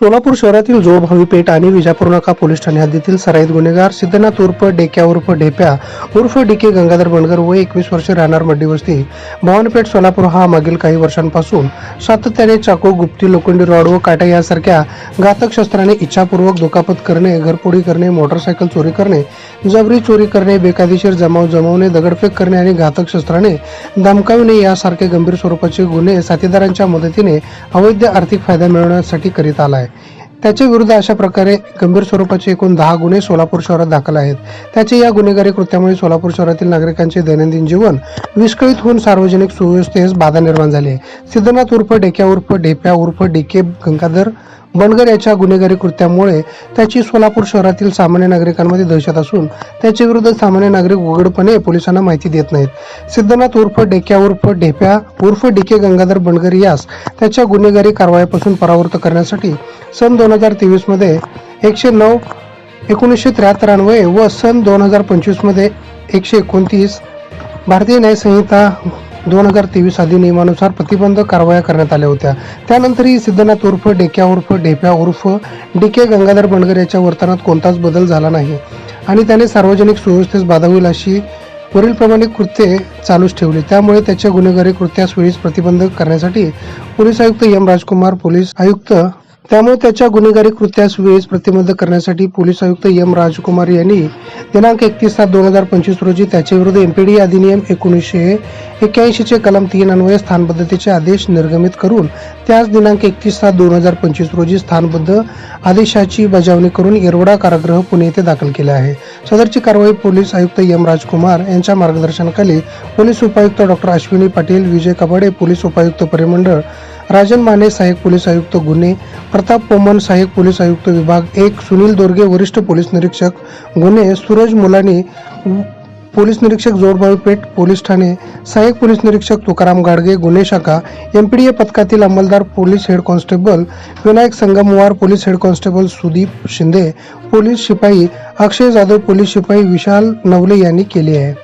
सोलापूर शहरातील जोळभावी पेठ आणि विजापूर नाका पोलीस ठाणे हद्दीतील सराईत गुन्हेगार सिद्धनाथ उर्फ डेक्या उर्फ ढेप्या उर्फ डीके गंगाधर बनगर व एकवीस वर्षे राहणार मड्डी वस्ती. भवानपेठ सोलापूर हा मागील काही वर्षांपासून सातत्याने चाकू गुप्ती लोखंडी रॉड व काटा यासारख्या घातक शस्त्राने इच्छापूर्वक दुखापत करणे घरपोडी करणे मोटरसायकल चोरी करणे जबरी चोरी करणे बेकायदेशीर जमाव जमवणे दगडफेक करणे आणि घातक शस्त्राने धमकावणे यासारखे गंभीर स्वरूपाचे गुन्हे साथीदारांच्या मदतीने अवैध आर्थिक फायदा मिळवण्यासाठी करीत आला आहे त्याच्या विरुद्ध अशा प्रकारे गंभीर स्वरूपाचे एकूण दहा गुन्हे सोलापूर शहरात दाखल आहेत. त्याचे या गुन्हेगारी कृत्यामुळे सोलापूर शहरातील नागरिकांचे दैनंदिन जीवन विस्कळीत होऊन सार्वजनिक सुव्यवस्थेस बाधा निर्माण झाली आहे. सिद्धनाथ उर्फ डेक्या उर्फ ढेप्या उर्फ डीके गंगाधर बनगर याच्या गुन्हेगारी कृत्यामुळे त्याची सोलापूर शहरातील सामान्य नागरिकांमध्ये दहशत असून त्याच्या विरुद्ध सामान्य नागरिक उघडपणे पोलिसांना माहिती देत नाहीत. सिद्धनाथ उर्फ डेक्या उर्फ ढेप्या उर्फ डीके गंगाधर बनगर यास त्याच्या गुन्हेगारी कारवाईपासून परावृत्त करण्यासाठी सन दोन हजार तेवीसमध्ये एकशे नऊ एकोणीसशे त्र्याहत्तर अन्वये व सन दोन हजार पंचवीसमध्ये एकशे एकोणतीस भारतीय न्यायसंहिता दोन हजार तेवीस अधिनियमानुसार प्रतिबंध कारवाया करण्यात आल्या होत्या. त्यानंतरही सिद्धनाथ उर्फ डेक्या उर्फ डेप्या उर्फ डीके गंगाधर बनगर याच्या वर्तनात कोणताच बदल झाला नाही. आणि त्याने सार्वजनिक सुव्यवस्थेस बाधा होईल अशी वरीलप्रमाणे कृत्ये चालूच ठेवली. त्यामुळे त्याच्या गुन्हेगारी कृत्यास वेळीच प्रतिबंध करण्यासाठी पोलीस आयुक्त एम राजकुमार पोलीस आयुक्त त्यामुळे त्याच्या गुन्हेगारी कृत्यास वेळीच प्रतिबंध करण्यासाठी पोलीस आयुक्त एम राजकुमार यांनी दिनांक एकतीस सात दोन हजार पंचवीस रोजी त्याच्या विरुद्ध एमपीडी अधिनियम एकोणीसशे एक्क्याऐंशीचे कलम तीन अन्वये स्थानबद्धतेचे आदेश निर्गमित करून त्याच दिनांक एकतीस सात दोन हजार पंचवीस रोजी स्थानबद्ध आदेशाची बजावणी करून येरवडा कारागृह पुणे येथे दाखल केले आहे. सदरची कारवाई पोलीस आयुक्त एम राजकुमार यांच्या मार्गदर्शनाखाली पोलीस उपायुक्त डॉक्टर अश्विनी पाटील विजय कबाडे पोलीस उपायुक्त परिमंडळ राजन माने सहाय्यक पोलीस आयुक्त गुन्हे प्रताप पोमन सहाय्यक पोलीस आयुक्त विभाग एक सुनील दोर्गे वरिष्ठ पोलीस निरीक्षक गुन्हे सूरज मुलानी पोलीस निरीक्षक जोडबाळू पेठ पोलीस ठाणे सहाय्यक पोलीस निरीक्षक तुकाराम गाडगे गुन्हे शाखा एम पी डी ए पथकातील अंमलदार police head constable Vinayak Sangamwar police head constable Sudeep Shinde police शिपाई अक्षय जाधव पोलीस शिपाई विशाल नवले यांनी केली आहे.